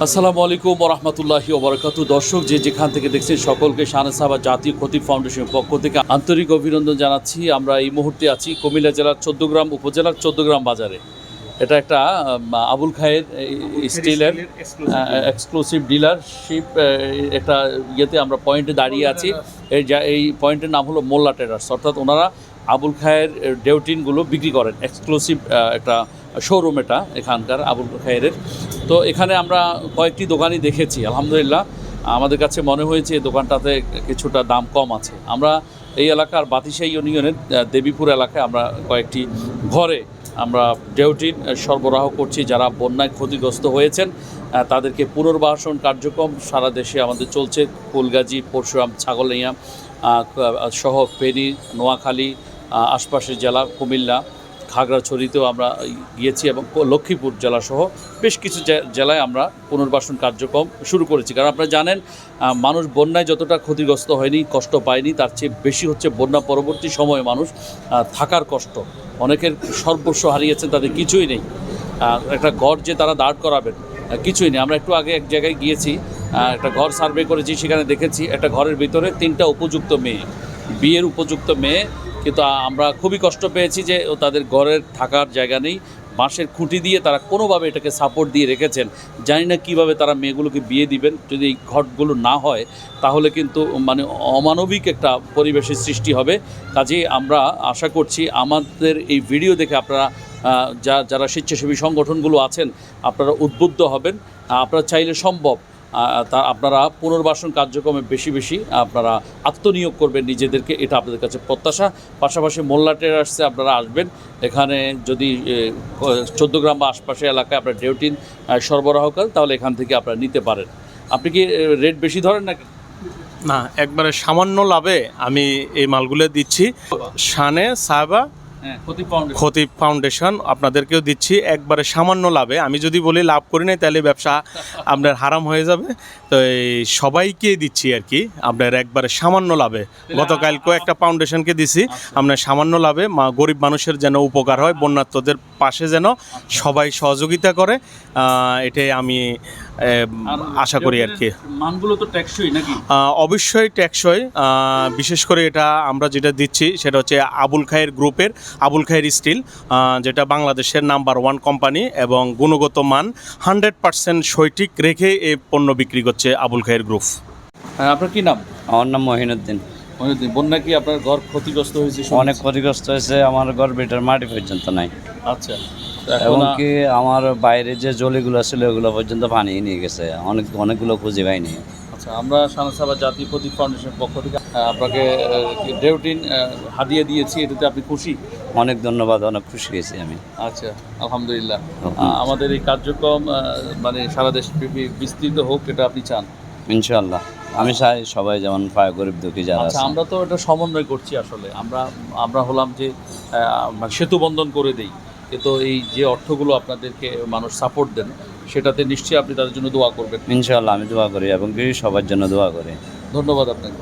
আসসালামু আলাইকুম রহমতুল্লাহি ওবরাকাতু। দর্শক যে যেখান থেকে দেখছেন সকলকে শাহনাসাবা জাতীয় ক্ষতি ফাউন্ডেশনের পক্ষ থেকে আন্তরিক অভিনন্দন জানাচ্ছি। আমরা এই মুহূর্তে আছি কুমিল্লা জেলার চোদ্দগ্রাম উপজেলার চোদ্দগ্রাম বাজারে। এটা একটা আবুল খায়ের স্টিলের এক্সক্লুসিভ ডিলারশিপ একটা ইয়েতে আমরা পয়েন্টে দাঁড়িয়ে আছি। এই যা- এই পয়েন্টের নাম হলো মোল্লা ট্রেডার্স। অর্থাৎ ওনারা আবুল খায়ের ডেউটিনগুলো বিক্রি করেন। এক্সক্লুসিভ একটা শোরুম এটা, এখানকার আবুল খায়ের তো এখানে আমরা কয়েকটি দোকানই দেখেছি, আলহামদুলিল্লাহ। আমাদের কাছে মনে হয়েছে দোকানটাতে কিছুটা দাম কম আছে। আমরা এই এলাকার বাতিশাহী ইউনিয়নের দেবীপুর এলাকায় আমরা কয়েকটি ঘরে আমরা ডেউটিন সরবরাহ করছি। যারা বন্যায় ক্ষতিগ্রস্ত হয়েছেন তাদেরকে পুনর্বাসন কার্যক্রম সারা দেশে আমাদের চলছে। ফুলগাজী, পরশুরাম ছাগলিয়া সহ ফেনী, নোয়াখালী আশপাশের জেলা কুমিল্লা খাগড়াছড়িতেও আমরা গিয়েছি এবং লক্ষ্মীপুর জেলাসহ বেশ কিছু জেলায় আমরা পুনর্বাসন কার্যক্রম শুরু করেছি। কারণ আপনারা জানেন মানুষ বন্যায় যতটা ক্ষতিগ্রস্ত হয়নি, কষ্ট পায়নি, তার চেয়ে বেশি হচ্ছে বন্যা পরবর্তী সময়ে মানুষ থাকার কষ্ট। অনেকের সর্বস্ব হারিয়েছেন, তাদের কিছুই নেই। একটা ঘর যে তারা দাঁড় করাবেন কিছুই নেই। আমরা একটু আগে এক জায়গায় গিয়েছি একটা ঘর সার্ভে করেছি, সেখানে দেখেছি, একটা ঘরের ভিতরে তিনটা উপযুক্ত মেয়ে। বিয়ের উপযুক্ত মেয়ে কিন্তু আমরা খুবই কষ্ট পেয়েছি যে তাদের ঘরের থাকার জায়গা নেই। বাঁশের খুঁটি দিয়ে তারা কোনোভাবে এটাকে সাপোর্ট দিয়ে রেখেছেন। জানি না কীভাবে তারা মেয়েগুলোকে বিয়ে দিবেন। যদি এই ঘরগুলো না হয়, তাহলে কিন্তু মানে অমানবিক একটা পরিবেশের সৃষ্টি হবে। কাজেই আমরা আশা করছি আমাদের এই ভিডিও দেখে আপনারা যা, যারা স্বেচ্ছাসেবী সংগঠনগুলো আছেন, আপনারা উদ্বুদ্ধ হবেন। আপনারা চাইলে সম্ভব তা আপনারা পুনর্বাসন কার্যক্রমে বেশি বেশি আপনারা আত্মনিয়োগ করবেন নিজেদেরকে, এটা আপনাদের কাছে প্রত্যাশা। পাশাপাশি মোল্লা ট্রেডার্সে আপনারা আসবেন। এখানে যদি চোদ্দ গ্রাম বা আশপাশের এলাকায় আপনার ডেউটিন সরবরাহ করেন, তাহলে এখান থেকে আপনারা নিতে পারেন। আপনি কি রেট বেশি ধরেন নাকি? না, একবারে সামান্য লাভে আমি এই মালগুলো দিচ্ছি। ক্ষতি পাউন্ড খতিব ফাউন্ডেশন আপনাদেরকেও দিচ্ছি। একবারে সামান্য লাভে। আমি যদি বলি লাভ করি নাই তাহলে ব্যবসা আপনার হারাম হয়ে যাবে। তো এই সবাইকে দিচ্ছি আর কি। আপনার একবারে সামান্য লাভে। গতকালকেও একটা ফাউন্ডেশনকে দিছি। আপনার সামান্য লাভে মা গরিব মানুষের যেন উপকার হয় বন্যাত্মদের পাশে যেন সবাই সহযোগিতা করে। এটাই আমি আশা করি আর কি। মানগুলো তো ট্যাক্সই নাকি? অবশ্যই টেকসই। বিশেষ করে এটা আমরা যেটা দিচ্ছি সেটা হচ্ছে আবুল খায়ের গ্রুপের আবুল খায়ের স্টিল যেটা বাংলাদেশের নাম্বার ওয়ান কোম্পানি এবং গুণগত মান হান্ড্রেড পার্সেন্ট সঠিক রেখে এই পণ্য বিক্রি করছে আবুল খায়ের গ্রুপ। হ্যাঁ আপনার কি নাম? আমার নাম মহিনুদ্দিন। মহিউদ্দিন, বন্যা কি আপনার ঘর ক্ষতিগ্রস্ত হয়েছে অনেক ক্ষতিগ্রস্ত হয়েছে আমার ঘর বেটার মাটি পর্যন্ত নাই। আচ্ছা। তো এবং কি আমার বাইরে যে জলিগুলো ছিল ওগুলো পর্যন্ত পানি নিয়ে গেছে। অনেক অনেকগুলো খুঁজে পাইনি। আচ্ছা আমরা সানাসাবা জাতীয় প্রতীক ফাউন্ডেশনের পক্ষ থেকে আপনাকে ডেউটিন হাদিয়ে দিয়েছি এটাতে আপনি খুশি? অনেক ধন্যবাদ অনেক খুশি হয়েছি আমি। আচ্ছা আলহামদুলিল্লাহ। আমাদের এই কার্যক্রম মানে সারা দেশ বিস্তৃত হোক এটা আপনি চান। ইনশাল্লাহ আমি চাই সবাই যেমন পায় গরিব দুঃখী যারা আচ্ছা আছে। আমরা তো এটা সমন্বয় করছি আসলে। আমরা আমরা হলাম যে আহ, সেতু বন্ধন করে দেই। তো এই যে অর্থগুলো আপনাদেরকে মানুষ সাপোর্ট দেন সেটাতে নিশ্চয়ই আপনি তাদের জন্য দোয়া করবেন। ইনশাল্লাহ আমি দোয়া করি এবং সবার জন্য দোয়া করি। ধন্যবাদ আপনাকে।